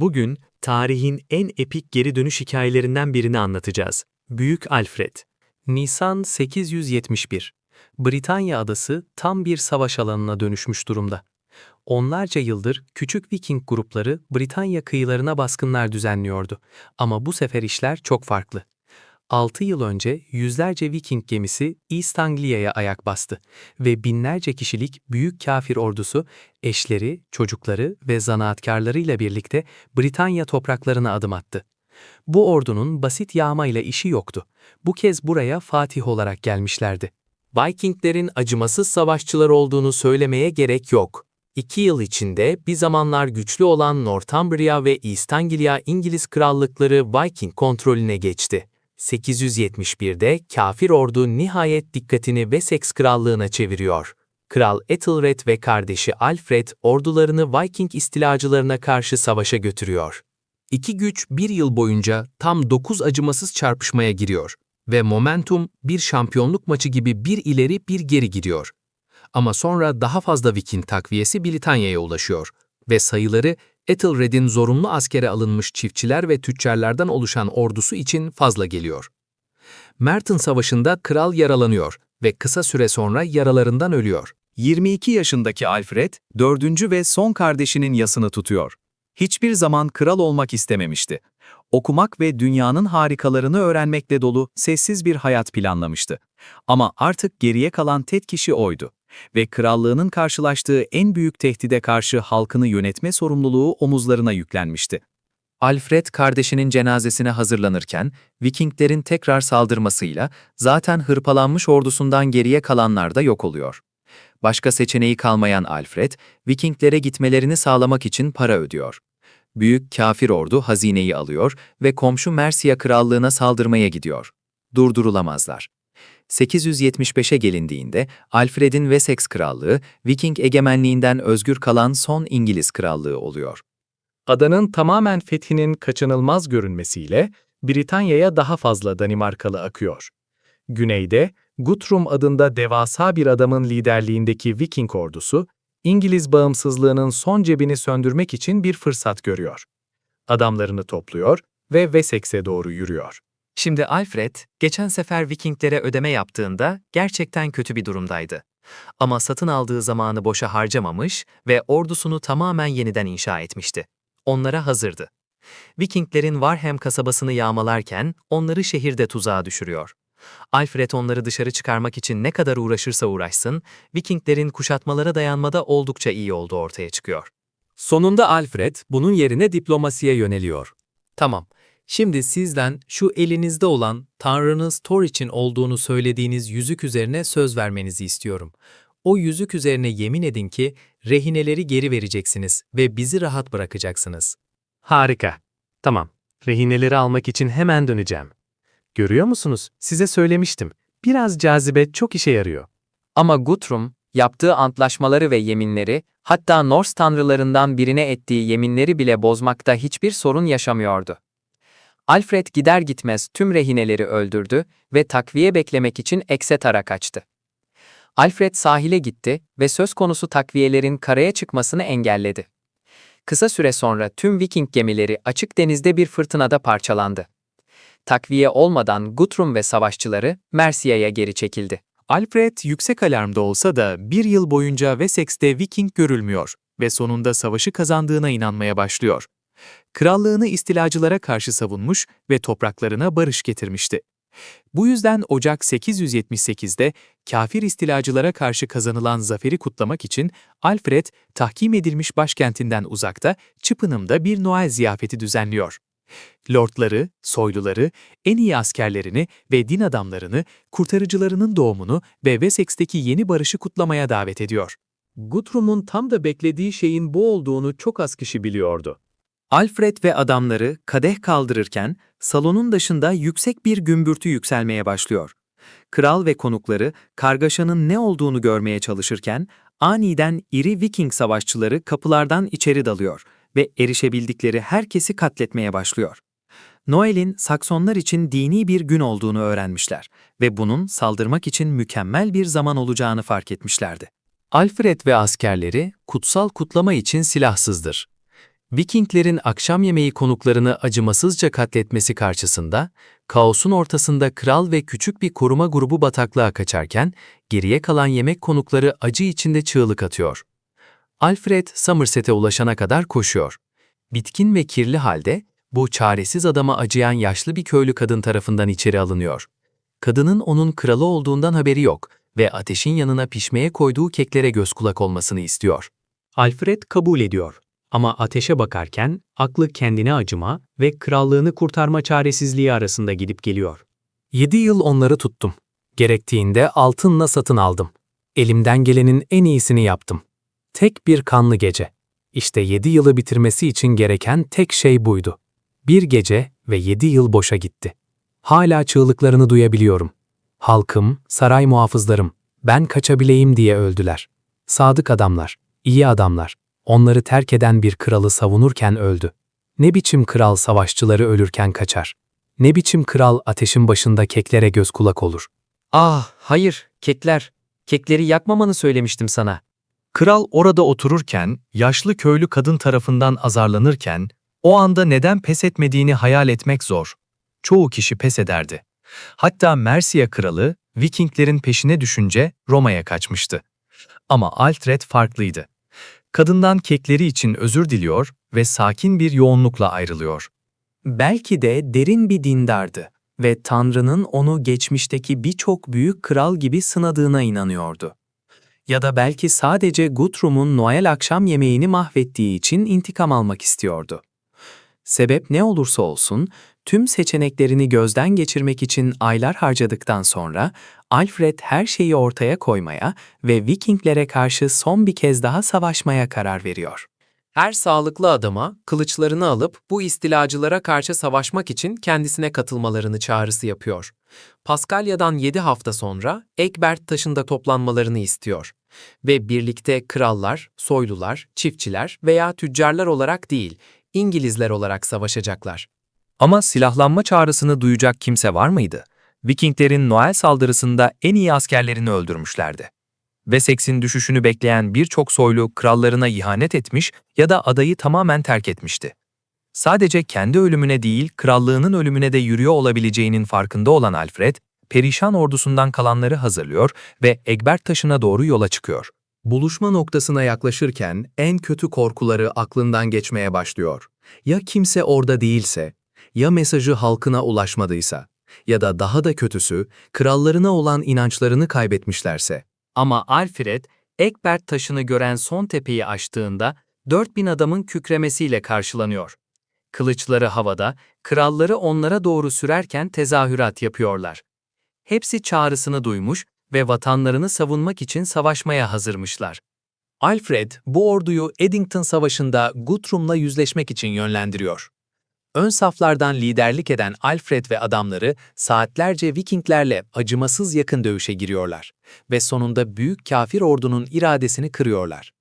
Bugün tarihin en epik geri dönüş hikayelerinden birini anlatacağız. Büyük Alfred. Nisan 871. Britanya adası tam bir savaş alanına dönüşmüş durumda. Onlarca yıldır küçük Viking grupları Britanya kıyılarına baskınlar düzenliyordu. Ama bu sefer işler çok farklı. 6 yıl önce yüzlerce Viking gemisi East Anglia'ya ayak bastı ve binlerce kişilik büyük kafir ordusu eşleri, çocukları ve zanaatkarlarıyla birlikte Britanya topraklarına adım attı. Bu ordunun basit yağmayla işi yoktu. Bu kez buraya Fatih olarak gelmişlerdi. Vikinglerin acımasız savaşçılar olduğunu söylemeye gerek yok. İki yıl içinde bir zamanlar güçlü olan Northumbria ve East Anglia İngiliz krallıkları Viking kontrolüne geçti. 871'de kafir ordu nihayet dikkatini Wessex krallığına çeviriyor. Kral Ethelred ve kardeşi Alfred ordularını Viking istilacılarına karşı savaşa götürüyor. İki güç bir yıl boyunca tam 9 acımasız çarpışmaya giriyor ve momentum bir şampiyonluk maçı gibi bir ileri bir geri gidiyor. Ama sonra daha fazla Viking takviyesi Britanya'ya ulaşıyor ve sayıları Ethelred'in zorunlu askere alınmış çiftçiler ve tüccarlardan oluşan ordusu için fazla geliyor. Merton Savaşı'nda kral yaralanıyor ve kısa süre sonra yaralarından ölüyor. 22 yaşındaki Alfred, dördüncü ve son kardeşinin yasını tutuyor. Hiçbir zaman kral olmak istememişti. Okumak ve dünyanın harikalarını öğrenmekle dolu sessiz bir hayat planlamıştı. Ama artık geriye kalan tek kişi oydu. Ve krallığının karşılaştığı en büyük tehdide karşı halkını yönetme sorumluluğu omuzlarına yüklenmişti. Alfred kardeşinin cenazesine hazırlanırken Vikinglerin tekrar saldırmasıyla zaten hırpalanmış ordusundan geriye kalanlar da yok oluyor. Başka seçeneği kalmayan Alfred, Vikinglere gitmelerini sağlamak için para ödüyor. Büyük kafir ordu hazineyi alıyor ve komşu Mercia krallığına saldırmaya gidiyor. Durdurulamazlar. 875'e gelindiğinde Alfred'in Wessex krallığı, Viking egemenliğinden özgür kalan son İngiliz krallığı oluyor. Adanın tamamen fethinin kaçınılmaz görünmesiyle Britanya'ya daha fazla Danimarkalı akıyor. Güneyde, Guthrum adında devasa bir adamın liderliğindeki Viking ordusu, İngiliz bağımsızlığının son cebini söndürmek için bir fırsat görüyor. Adamlarını topluyor ve Wessex'e doğru yürüyor. Şimdi Alfred, geçen sefer Vikinglere ödeme yaptığında gerçekten kötü bir durumdaydı. Ama satın aldığı zamanı boşa harcamamış ve ordusunu tamamen yeniden inşa etmişti. Onlara hazırdı. Vikinglerin Warham kasabasını yağmalarken onları şehirde tuzağa düşürüyor. Alfred onları dışarı çıkarmak için ne kadar uğraşırsa uğraşsın, Vikinglerin kuşatmalara dayanmada oldukça iyi olduğu ortaya çıkıyor. Sonunda Alfred bunun yerine diplomasiye yöneliyor. Tamam, şimdi sizden şu elinizde olan Tanrınız Thor için olduğunu söylediğiniz yüzük üzerine söz vermenizi istiyorum. O yüzük üzerine yemin edin ki rehineleri geri vereceksiniz ve bizi rahat bırakacaksınız. Harika. Tamam. Rehineleri almak için hemen döneceğim. Görüyor musunuz? Size söylemiştim. Biraz cazibe çok işe yarıyor. Ama Guthrum, yaptığı antlaşmaları ve yeminleri, hatta Norse tanrılarından birine ettiği yeminleri bile bozmakta hiçbir sorun yaşamıyordu. Alfred gider gitmez tüm rehineleri öldürdü ve takviye beklemek için Exeter'a kaçtı. Alfred sahile gitti ve söz konusu takviyelerin karaya çıkmasını engelledi. Kısa süre sonra tüm Viking gemileri açık denizde bir fırtınada parçalandı. Takviye olmadan Guthrum ve savaşçıları Mercia'ya geri çekildi. Alfred yüksek alarmda olsa da bir yıl boyunca Wessex'te Viking görülmüyor ve sonunda savaşı kazandığına inanmaya başlıyor. Krallığını istilacılara karşı savunmuş ve topraklarına barış getirmişti. Bu yüzden Ocak 878'de kafir istilacılara karşı kazanılan zaferi kutlamak için Alfred, tahkim edilmiş başkentinden uzakta Çıpınım'da bir Noel ziyafeti düzenliyor. Lordları, soyluları, en iyi askerlerini ve din adamlarını, kurtarıcılarının doğumunu ve Wessex'teki yeni barışı kutlamaya davet ediyor. Guthrum'un tam da beklediği şeyin bu olduğunu çok az kişi biliyordu. Alfred ve adamları kadeh kaldırırken salonun dışında yüksek bir gümbürtü yükselmeye başlıyor. Kral ve konukları kargaşanın ne olduğunu görmeye çalışırken aniden iri Viking savaşçıları kapılardan içeri dalıyor ve erişebildikleri herkesi katletmeye başlıyor. Noel'in Saksonlar için dini bir gün olduğunu öğrenmişler ve bunun saldırmak için mükemmel bir zaman olacağını fark etmişlerdi. Alfred ve askerleri kutsal kutlama için silahsızdır. Vikinglerin akşam yemeği konuklarını acımasızca katletmesi karşısında, kaosun ortasında kral ve küçük bir koruma grubu bataklığa kaçarken, geriye kalan yemek konukları acı içinde çığlık atıyor. Alfred, Somerset'e ulaşana kadar koşuyor. Bitkin ve kirli halde, bu çaresiz adama acıyan yaşlı bir köylü kadın tarafından içeri alınıyor. Kadının onun kralı olduğundan haberi yok ve ateşin yanına pişmeye koyduğu keklere göz kulak olmasını istiyor. Alfred kabul ediyor ama ateşe bakarken aklı kendine acıma ve krallığını kurtarma çaresizliği arasında gidip geliyor. Yedi yıl onları tuttum. Gerektiğinde altınla satın aldım. Elimden gelenin en iyisini yaptım. Tek bir kanlı gece. İşte yedi yılı bitirmesi için gereken tek şey buydu. Bir gece ve yedi yıl boşa gitti. Hala çığlıklarını duyabiliyorum. Halkım, saray muhafızlarım, ben kaçabileyim diye öldüler. Sadık adamlar, iyi adamlar, onları terk eden bir kralı savunurken öldü. Ne biçim kral savaşçıları ölürken kaçar? Ne biçim kral ateşin başında keklere göz kulak olur? Ah, hayır, kekler. Kekleri yakmamanı söylemiştim sana. Kral orada otururken, yaşlı köylü kadın tarafından azarlanırken, o anda neden pes etmediğini hayal etmek zor. Çoğu kişi pes ederdi. Hatta Mercia kralı, Vikinglerin peşine düşünce Roma'ya kaçmıştı. Ama Alfred farklıydı. Kadından kekleri için özür diliyor ve sakin bir yoğunlukla ayrılıyor. Belki de derin bir dindardı ve Tanrı'nın onu geçmişteki birçok büyük kral gibi sınadığına inanıyordu. Ya da belki sadece Guthrum'un Noel akşam yemeğini mahvettiği için intikam almak istiyordu. Sebep ne olursa olsun, tüm seçeneklerini gözden geçirmek için aylar harcadıktan sonra Alfred her şeyi ortaya koymaya ve Vikinglere karşı son bir kez daha savaşmaya karar veriyor. Her sağlıklı adama kılıçlarını alıp bu istilacılara karşı savaşmak için kendisine katılmalarını çağrısı yapıyor. Paskalya'dan 7 hafta sonra Egbert taşında toplanmalarını istiyor. Ve birlikte krallar, soylular, çiftçiler veya tüccarlar olarak değil, İngilizler olarak savaşacaklar. Ama silahlanma çağrısını duyacak kimse var mıydı? Vikinglerin Noel saldırısında en iyi askerlerini öldürmüşlerdi. Wessex'in düşüşünü bekleyen birçok soylu krallarına ihanet etmiş ya da adayı tamamen terk etmişti. Sadece kendi ölümüne değil, krallığının ölümüne de yürüyor olabileceğinin farkında olan Alfred, perişan ordusundan kalanları hazırlıyor ve Egbert taşına doğru yola çıkıyor. Buluşma noktasına yaklaşırken en kötü korkuları aklından geçmeye başlıyor. Ya kimse orada değilse, ya mesajı halkına ulaşmadıysa ya da daha da kötüsü krallarına olan inançlarını kaybetmişlerse. Ama Alfred, Egbert taşını gören son tepeyi aştığında 4000 adamın kükremesiyle karşılanıyor. Kılıçları havada, kralları onlara doğru sürerken tezahürat yapıyorlar. Hepsi çağrısını duymuş ve vatanlarını savunmak için savaşmaya hazırmışlar. Alfred bu orduyu Eddington Savaşı'nda Guthrum'la yüzleşmek için yönlendiriyor. Ön saflardan liderlik eden Alfred ve adamları saatlerce Vikinglerle acımasız yakın dövüşe giriyorlar ve sonunda büyük kafir ordunun iradesini kırıyorlar.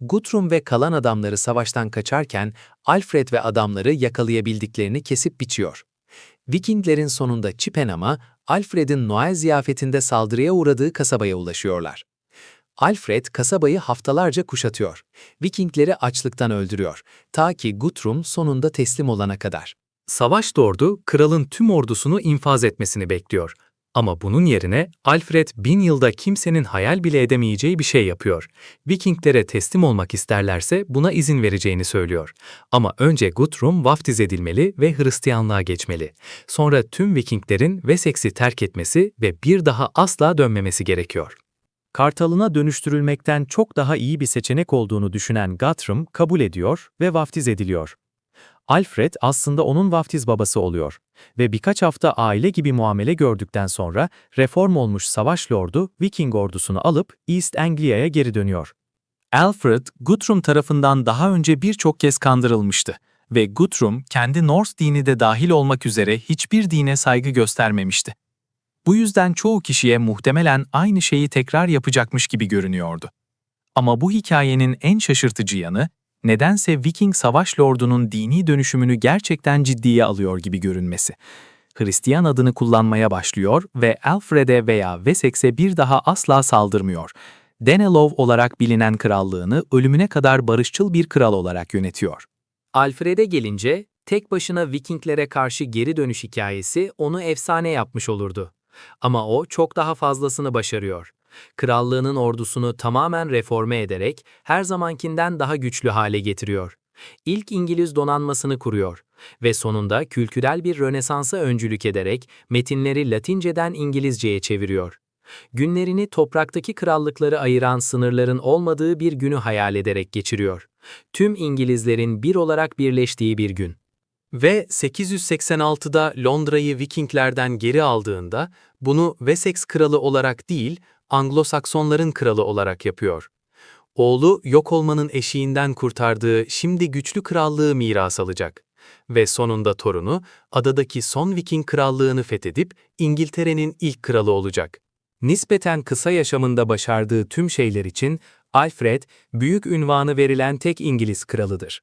Guthrum ve kalan adamları savaştan kaçarken Alfred ve adamları yakalayabildiklerini kesip biçiyor. Vikinglerin sonunda Chippenham'a, Alfred'in Noel ziyafetinde saldırıya uğradığı kasabaya ulaşıyorlar. Alfred kasabayı haftalarca kuşatıyor. Vikingleri açlıktan öldürüyor. Ta ki Guthrum sonunda teslim olana kadar. Savaş ordu kralın tüm ordusunu infaz etmesini bekliyor. Ama bunun yerine Alfred bin yılda kimsenin hayal bile edemeyeceği bir şey yapıyor. Vikinglere teslim olmak isterlerse buna izin vereceğini söylüyor. Ama önce Guthrum vaftiz edilmeli ve Hristiyanlığa geçmeli. Sonra tüm Vikinglerin Wessex'i terk etmesi ve bir daha asla dönmemesi gerekiyor. Kartalına dönüştürülmekten çok daha iyi bir seçenek olduğunu düşünen Guthrum kabul ediyor ve vaftiz ediliyor. Alfred aslında onun vaftiz babası oluyor ve birkaç hafta aile gibi muamele gördükten sonra reform olmuş savaş lordu Viking ordusunu alıp East Anglia'ya geri dönüyor. Alfred, Guthrum tarafından daha önce birçok kez kandırılmıştı ve Guthrum kendi Norse dini de dahil olmak üzere hiçbir dine saygı göstermemişti. Bu yüzden çoğu kişiye muhtemelen aynı şeyi tekrar yapacakmış gibi görünüyordu. Ama bu hikayenin en şaşırtıcı yanı, nedense Viking savaş lordunun dini dönüşümünü gerçekten ciddiye alıyor gibi görünmesi. Hristiyan adını kullanmaya başlıyor ve Alfred'e veya Wessex'e bir daha asla saldırmıyor. Danelov olarak bilinen krallığını ölümüne kadar barışçıl bir kral olarak yönetiyor. Alfred'e gelince, tek başına Vikinglere karşı geri dönüş hikayesi onu efsane yapmış olurdu. Ama o çok daha fazlasını başarıyor. Krallığının ordusunu tamamen reforme ederek her zamankinden daha güçlü hale getiriyor. İlk İngiliz donanmasını kuruyor ve sonunda kültürel bir rönesansa öncülük ederek metinleri Latinceden İngilizceye çeviriyor. Günlerini topraktaki krallıkları ayıran sınırların olmadığı bir günü hayal ederek geçiriyor. Tüm İngilizlerin bir olarak birleştiği bir gün. Ve 886'da Londra'yı Vikinglerden geri aldığında bunu Wessex kralı olarak değil, Anglo-Saksonların kralı olarak yapıyor. Oğlu yok olmanın eşiğinden kurtardığı şimdi güçlü krallığı miras alacak. Ve sonunda torunu adadaki son Viking krallığını fethedip İngiltere'nin ilk kralı olacak. Nispeten kısa yaşamında başardığı tüm şeyler için Alfred, büyük ünvanı verilen tek İngiliz kralıdır.